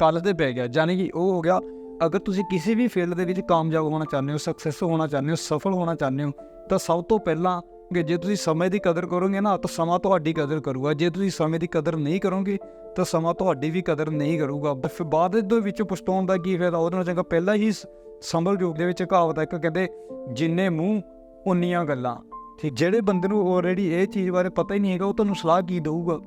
ਕੱਲ ਤੇ ਪੈ ਗਿਆ ਯਾਨੀ ਕਿ ਉਹ ਹੋ ਗਿਆ, ਅਗਰ ਤੁਸੀਂ ਕਿਸੇ ਵੀ ਫੀਲਡ ਦੇ ਵਿੱਚ ਕਾਮਯਾਬ ਹੋਣਾ ਚਾਹੁੰਦੇ ਹੋ ਸਕਸੈਸ ਹੋਣਾ ਚਾਹੁੰਦੇ ਹੋ, ਸਫਲ ਹੋਣਾ ਚਾਹੁੰਦੇ ਹੋ, ਤਾਂ ਸਭ ਤੋਂ ਪਹਿਲਾਂ ਕਿ ਜੇ ਤੁਸੀਂ ਸਮੇਂ ਦੀ ਕਦਰ ਕਰੋਗੇ ਨਾ, ਤਾਂ ਸਮਾਂ ਤੁਹਾਡੀ ਕਦਰ ਕਰੂਗਾ। ਜੇ ਤੁਸੀਂ ਸਮੇਂ ਦੀ ਕਦਰ ਨਹੀਂ ਕਰੋਗੇ, ਤਾਂ ਸਮਾਂ ਤੁਹਾਡੀ ਵੀ ਕਦਰ ਨਹੀਂ ਕਰੂਗਾ। ਫਿਰ ਬਾਅਦ ਦੇ ਵਿੱਚ ਪਛਤਾਉਣ ਦਾ ਕੀ ਫਾਇਦਾ? ਉਹਦੇ ਨਾਲ ਚੰਗਾ ਪਹਿਲਾਂ ਹੀ ਸੰਭਲ ਯੋਗ ਦੇ ਵਿੱਚ ਕਹਾਵਤ ਹੈ ਇੱਕ ਕਹਿੰਦੇ, ਜਿੰਨੇ ਮੂੰਹ, ਉਨੀਆਂ ਗੱਲਾਂ। ਠੀਕ, ਜਿਹੜੇ ਬੰਦੇ ਨੂੰ ਆਲਰੇਡੀ ਇਹ ਚੀਜ਼ ਬਾਰੇ ਪਤਾ ਹੀ ਨਹੀਂ ਹੈਗਾ, ਉਹ ਤੁਹਾਨੂੰ ਸਲਾਹ ਕੀ ਦੇਊਗਾ?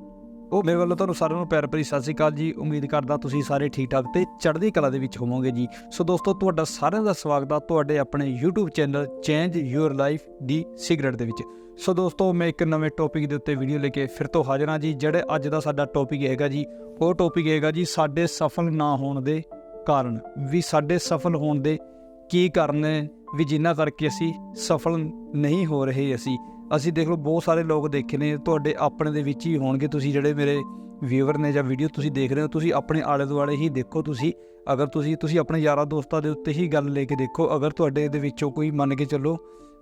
ਉਹ ਮੇਰੇ ਵੱਲੋਂ ਤੁਹਾਨੂੰ ਸਾਰਿਆਂ ਨੂੰ ਪਿਆਰ ਭਰੀ ਸਤਿ ਸ਼੍ਰੀ ਅਕਾਲ ਜੀ। ਉਮੀਦ ਕਰਦਾ ਤੁਸੀਂ ਸਾਰੇ ਠੀਕ ਠਾਕ ਤੇ ਚੜ੍ਹਦੀ ਕਲਾ ਦੇ ਵਿੱਚ ਹੋਵੋਗੇ ਜੀ। ਸੋ ਦੋਸਤੋ, ਤੁਹਾਡਾ ਸਾਰਿਆਂ ਦਾ ਸਵਾਗਤ ਆ ਤੁਹਾਡੇ ਆਪਣੇ YouTube channel change your life the cigarette ਦੇ ਵਿੱਚ। ਸੋ ਦੋਸਤੋ, ਮੈਂ ਇੱਕ ਨਵੇਂ ਟੌਪਿਕ ਦੇ ਉੱਤੇ ਵੀਡੀਓ ਲੈ ਕੇ ਫਿਰ ਤੋਂ ਹਾਜ਼ਰ ਹਾਂ ਜੀ, ਜਿਹੜੇ ਅੱਜ ਦਾ ਸਾਡਾ ਟੌਪਿਕ ਹੈਗਾ ਜੀ। ਉਹ ਟੌਪਿਕ ਹੈਗਾ ਜੀ, ਸਾਡੇ ਸਫਲ ਨਾ ਹੋਣ ਦੇ ਕਾਰਨ। ਵੀ ਸਾਡੇ ਸਫਲ ਹੋਣ ਦੇ ਕੀ ਕਾਰਨ ਨੇ? ਵੀ ਜਿਨ੍ਹਾਂ ਕਰਕੇ ਅਸੀਂ ਸਫਲ ਨਹੀਂ ਹੋ ਰਹੇ ਅਸੀਂ। ਅਸੀਂ ਦੇਖ ਲਓ ਬਹੁਤ ਸਾਰੇ ਲੋਕ ਦੇਖੇ ਨੇ, ਤੁਹਾਡੇ ਆਪਣੇ ਦੇ ਵਿੱਚ ਹੀ ਹੋਣਗੇ, ਤੁਸੀਂ ਜਿਹੜੇ ਮੇਰੇ ਵੀਵਰ ਨੇ ਜਾਂ ਵੀਡੀਓ ਤੁਸੀਂ ਦੇਖ ਰਹੇ ਹੋ, ਤੁਸੀਂ ਆਪਣੇ ਆਲੇ ਦੁਆਲੇ ਹੀ ਦੇਖੋ ਤੁਸੀਂ। ਅਗਰ ਤੁਸੀਂ ਤੁਸੀਂ ਆਪਣੇ ਯਾਰਾਂ ਦੋਸਤਾਂ ਦੇ ਉੱਤੇ ਹੀ ਗੱਲ ਲੈ ਕੇ ਦੇਖੋ, ਅਗਰ ਤੁਹਾਡੇ ਦੇ ਵਿੱਚੋਂ ਕੋਈ ਮੰਨ ਕੇ ਚੱਲੋ